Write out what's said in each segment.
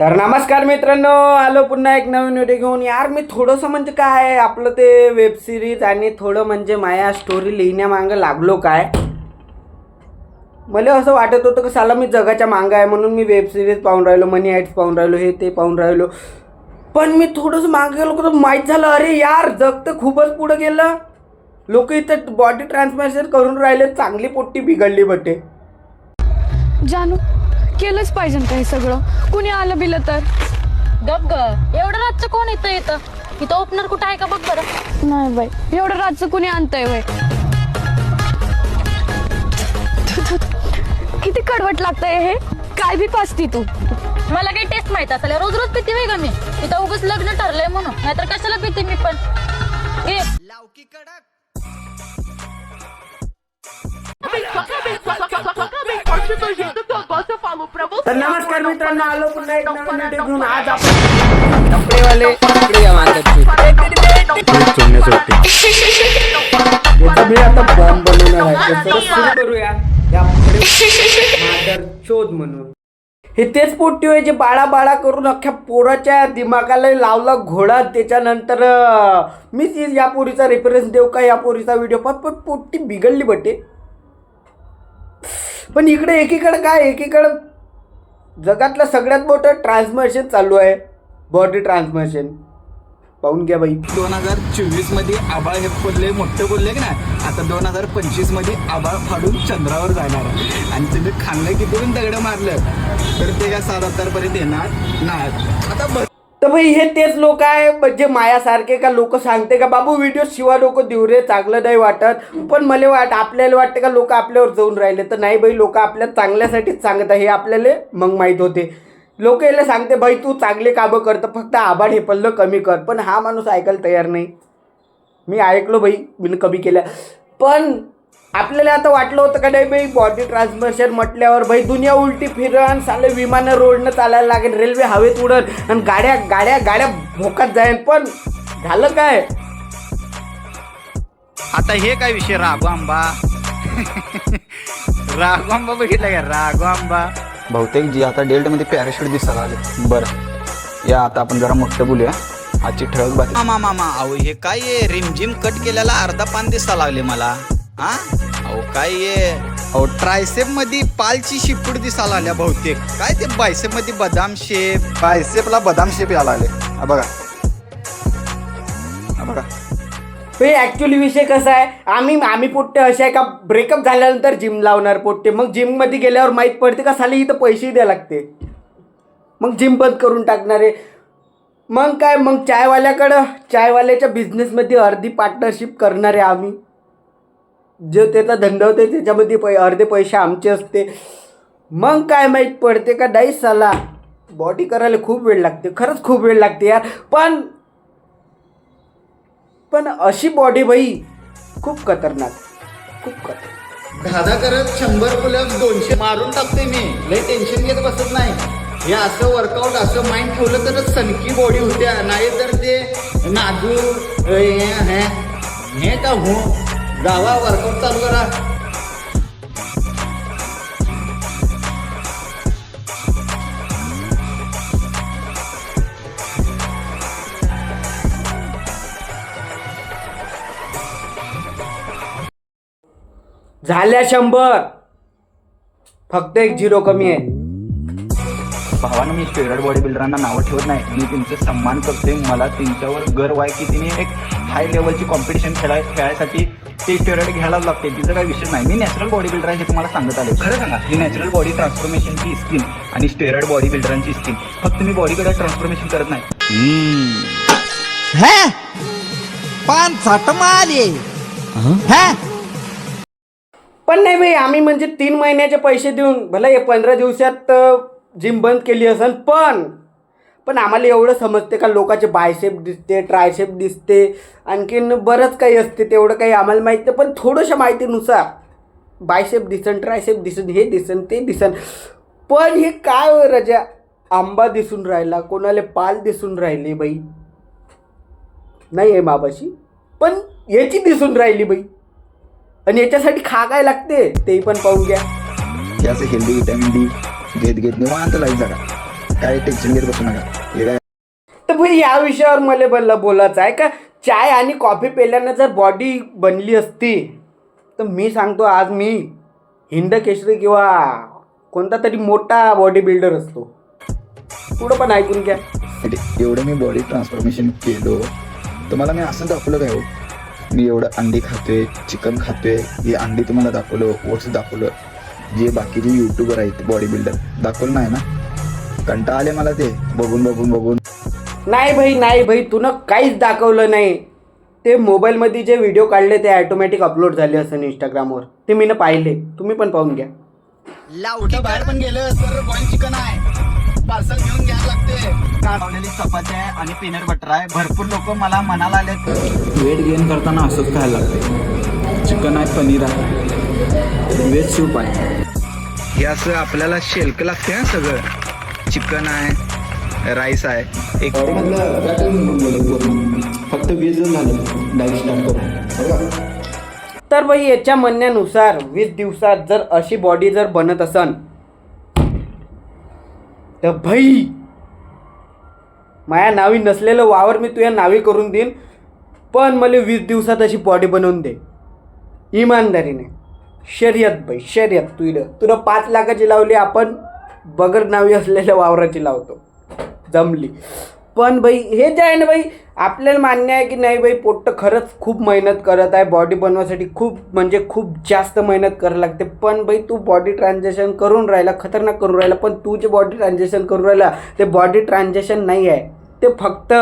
तर नमस्कार मित्रांनो आलो पुन्हा एक नवीन व्हिडिओ घेऊन. यार मी थोडंसं म्हणजे काय आपलं ते वेब सिरीज आणि थोडं म्हणजे माया स्टोरी लिहिण्यामागं लागलो काय? मला असं वाटत होतं की साला मी जगाच्या मागं आहे म्हणून मी वेब सिरीज पाहून राहिलो मनी हाईट्स पाहून राहिलो हे ते पाहून राहिलो. पण मी थोडंसं मागं गेलो तर माहीत झालं अरे यार जग तर खूपच पुढं गेलं. लोक इथं बॉडी ट्रान्सफॉर्मेशन करून राहिले चांगली पोट्टी बिघडली बटे. जानू केलंच पाहिजे ना हे सगळं. कुणी आलं बिलं तर? गप ग. एवढं रातचं कोण येतं येतं इथं ओपनर कुठं आहे का बघ बरं. नाही बाई. एवढं रातचं कुणी आणतंय वय किती कडवट लागतंय हे. काय बी पाचती तू? मला काही टेस्ट माहीत असेल. रोज रोज पिते वेग मी. इथं उगाच लग्न ठरलंय म्हणून. नाहीतर कशाला पिते मी पण? ए तर नमस्कार मित्रांनो आलो पुन्हा एक नवीन व्हिडिओ घेऊन आज आपण याचा मी आता बॉम्ब बनवणार आहे तर चला सुरू करूया या मादर शोध म्हणून हे तेच पोट्टी होय जे बाळा बाळा करून अख्ख्या पोराच्या दिमागाला लावला घोडा त्याच्यानंतर मीच या पोरीचा रेफरन्स देऊ का या पोरीचा व्हिडिओ पण पण पोट्टी बिघडली बटे पण इकडे एकीकडं काय एकीकडं जगातलं सगळ्यात मोठं ट्रान्समिशन चालू आहे. बॉडी ट्रान्समिशन पाहून घ्या बाई. दोन हजार चोवीसमध्ये आबाळ हे बोलले मोठे बोलले की नाही? आता दोन हजार पंचवीसमध्ये आबाळ फाडून चंद्रावर जाणार आहे. आणि तुम्ही खांगलं की दोन दगडं मारलं. तर ते या सात हजार पर्यंत येणार नाही. आता तर भाई हे तेच लोक आहे म्हणजे मायासारखे का लोक सांगते का बाबू व्हिडिओ शिवा लोक देऊ रे चांगलं नाही वाटत. पण मला वाट आपल्याला वाटतं का लोक आपल्यावर जाऊन राहिले? तर नाही बाई लोक आपल्या चांगल्यासाठीच सांगत आहे हे आपल्याला मग माहीत होते. लोक याला सांगते भाई तू चांगले कामं करतं फक्त आबाड हे पल्लं कमी कर. पण हा माणूस ऐकायला तयार नाही. मी ऐकलो बाई मी कमी केल्या. पण आपल्याला आता वाटलं होतं का नाही बाई बॉडी ट्रान्समिशन म्हटल्यावर भाई दुनिया उलटी फिरण साले विमानं रोडनं चालायला लागेल रेल्वे हवेत उडत आणि गाड्या गाड्या गाड्या भोकात जाईल. पण झालं काय? आता हे काय विषय? राघू आंबा. राघू आंबा बघितला का? राघू आंबा. बहुतेक जी आता डेल्टमध्ये पॅराशूट दिसायला आले बरं. या आता आपण जरा मोठं बोलूया. आजची ठळक बातमी. मामा मामा. अहो हे काय आहे? रिमझिम कट केलेला अर्धा पान दिसा लागले मला. हा? अहो काय आहे अहो ट्रायसेपमध्ये पालची शिपूड दिसायला आल्या बहुतेक? काय ते बायसेपमध्ये बदाम शेप बायसेपला बदाम शेप यायला आले. हा बघा. हा बघा. हे ॲक्च्युली विषय कसा आहे? आम्ही आम्ही पोट्टे असे आहे का ब्रेकअप झाल्यानंतर जिम लावणार पोट्टे. मग जिममध्ये गेल्यावर माहीत पडते का साली इथं पैसेही द्यावे लागते? मग जिम बंद करून टाकणारे मग काय? मग चायवाल्याकडं चायवाल्याच्या बिझनेसमध्ये अर्धी पार्टनरशिप करणारे आम्ही. जो त्याचा धंदा होते त्याच्यामध्ये पै अर्धे पैसे आमचे असते. मग काय माहीत पडते का नाही साला? बॉडी करायला खूप वेळ लागते. खरंच खूप वेळ लागते यार. पण पण अशी बॉडी बाई खूप खतरनाक. खूप खतरनाक. धादा करत शंभर पुलअप दोनशे मारून टाकते मी. लय टेन्शन घेत बसत नाही. हे असं वर्कआउट असं माइंड ठेवलं तरच सनकी बॉडी होत्या. नाही तर ते नाजू हे हे हे का हो? जावा वर्कआउट चालू करा? झाल्या शंभर. फक्त एक झिरो कमी आहे. भावानं मी स्टेरॉइड बॉडी बिल्डरांना नावं ठेवत नाही. मी तुमचे सन्मान करते मला त्यांच्यावर गर्व आहे की तिने एक हाय लेवलची कॉम्पिटिशन खेळाय खेळायसाठी ते स्टेरॉइड घ्यायलाच लागते. तिचा काही विषय नाही. मी नॅचरल बॉडी बिल्डर आहे हे तुम्हाला सांगत आले खरं सांगा ही नॅचरल बॉडी ट्रान्सफॉर्मेशनची स्कीम आणि स्टेरॉइड बॉडी बिल्डरांची स्कीम फक्त मी बॉडीकडे ट्रान्सफॉर्मेशन करत नाही. है? है? पण नाही भाई आम्ही म्हणजे तीन महिन्याचे पैसे देऊन भला हे पंधरा दिवसात जिम बंद केली असेल पण पण आम्हाला एवढं समजते का लोकांचे बायसेप दिसते ट्रायसेप दिसते आणखीन बरंच काही असते तेवढं काही आम्हाला माहीत नाही पण थोडंशा माहितीनुसार बायसेप दिसन ट्रायसेप दिसन हे दिसन ते दिसन. पण हे काय रजा? आंबा दिसून राहिला कोणाला पाल दिसून राहिले बाई? नाही आहे माबाशी पण याची दिसून राहिली बाई. आणि याच्यासाठी खा काय लागते तेही पण पाहून घ्या. हेल्दी विटॅमिन डी घेत घेत निवांत लाईफ जगा. काय टेन्शन घेत बसू नका. हे काय? तर भाई या विषयावर मला बोलला बोलायचं आहे का? चाय आणि कॉफी पेल्यानं जर बॉडी बनली असती तर मी सांगतो आज मी हिंद केसरी किंवा कोणता तरी मोठा बॉडी बिल्डर असतो. पुढं पण ऐकून घ्या. एवढं मी बॉडी ट्रान्सफॉर्मेशन केलो तुम्हाला मी असं दाखवलं काय हो? मी एवढं अंडी खातोय चिकन खातोय हे अंडी तुम्हाला दाखवलं ओट्स दाखवलं. जे बाकीचे युट्यूबर आहेत बॉडी बिल्डर दाखवलं नाही ना? कंटाळा आले मला ते. बघून बघून बघून. नाही भाई नाही भाई तुनं काहीच दाखवलं नाही. ते मोबाईलमध्ये जे व्हिडिओ काढले ते ॲटोमॅटिक अपलोड झाले असेल इंस्टाग्रामवर ते मी पाहिले. तुम्ही पण पाहून घ्या. बाहेर पण गेलं बॉईल चिकन आहे. पार्सल घेऊन घ्यायला लागते. चपाती आहे आणि पीनट बटर आहे. भरपूर लोक मला मनाला आले वेट गेन करताना असंच खायला लागते चिकन आहे पनीर आहे. व्हेज सूप आहे. हे असं आपल्याला शेल्क लागते ना सगळं. चिकन आहे राईस आहे एक फक्त वीस दिवस झाले. डाईट स्टार्ट करून तर भाई याच्या म्हणण्यानुसार वीस दिवसात जर अशी बॉडी जर बनत असन तर भाई माया नावी नसलेलं वावर मी तुझ्या नावी करून देईन पण मला वीस दिवसात अशी बॉडी बनवून दे. इमानदारीने. शर्यत बाई शर्यत तुला तुला पाच लाखाची लावली आपण बगर नावी असलेल्या वावराची लावतो. जमली. पण भाई हे जे आहे ना भाई आपल्याला मान्य आहे की नाही भाई पोट्ट खरंच खूप मेहनत करत आहे. बॉडी बनवासाठी खूप म्हणजे खूप जास्त मेहनत करायला लागते. पण भाई तू बॉडी ट्रान्झॅक्शन करून राहिला खतरनाक करून राहिला पण तू जे बॉडी ट्रान्झॅक्शन करून राहिला ते बॉडी ट्रान्झॅक्शन नाही आहे. ते फक्त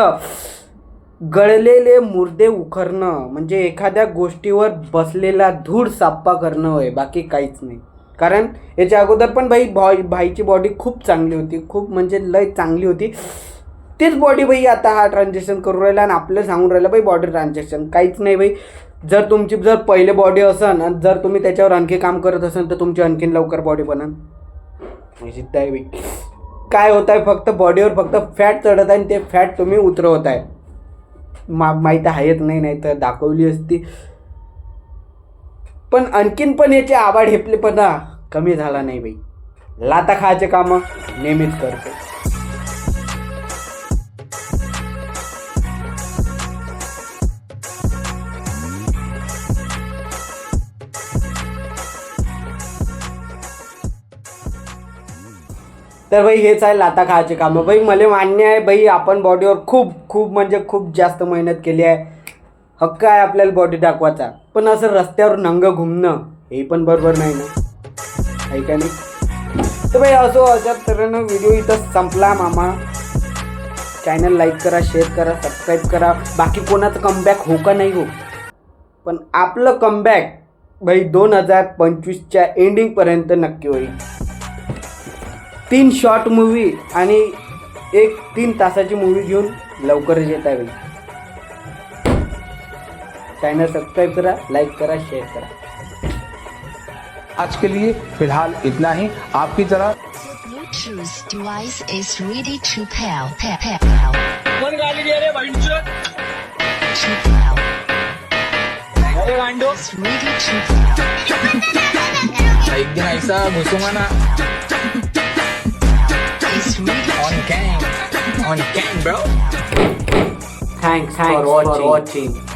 गळलेले मुर्दे उखरणं म्हणजे एखाद्या गोष्टीवर बसलेला धूळ साप्पा करणं होय बाकी काहीच नाही. कारण याच्या अगोदर पण भाई बॉ भाईची बॉडी खूप चांगली होती खूप म्हणजे लय चांगली होती. तीच बॉडी भाई आता हा ट्रान्झॅक्शन करून राहिला आणि आपलं सांगून राहिलं भाई बॉडी ट्रान्झॅक्शन काहीच नाही भाई. जर तुमची जर पहिले बॉडी असन आणि जर तुम्ही त्याच्यावर आणखी काम करत असाल तर तुमची आणखीन लवकर बॉडी बनन. जिद्द आहे भाई. काय होत आहे फक्त बॉडीवर फक्त फॅट चढत आहे आणि ते फॅट तुम्ही उतरवत आहे. मा माहीत आहेत नाही नाही तर दाखवली असती. पण आणखीन पण याचे आवाड हेपलेपणा कमी झाला नाही बाई. लाता खायचे कामं नेहमीच करतो. तर भाई हेच आहे लाता खायचे कामं. भाई मला मान्य आहे भाई आपण बॉडीवर खूप खूप म्हणजे खूप जास्त मेहनत केली आहे. हक्क आहे आपल्याला बॉडी दाखवायचा. पण असं रस्त्यावर नंग घुमणं हे पण बरोबर नाही ना? ऐका नाही? तर भाई असो अशा तऱ्हेनं व्हिडिओ इथं संपला मामा. चॅनल लाईक करा शेअर करा सबस्क्राईब करा. बाकी कोणाचं कमबॅक हो का नाही हो? पण आपलं कमबॅक भाई दोन हजार पंचवीसच्या एंडिंगपर्यंत नक्की होईल. तीन शॉर्ट मूवी आणि एक तीन तासाची मूवी घेऊन लवकरच येत आहे चॅनल सबस्क्राईब करा लाईक करा शेअर करा आज के लिए फिलहाल इतना ही आपकी तरह Bluetooth device is ready to pair. Pair, pair, pair. To pair. Is ready to pair. एक दिन ऐसा घुसूंगा ना On cam. On cam, bro. Thanks, Thanks for watching. For watching.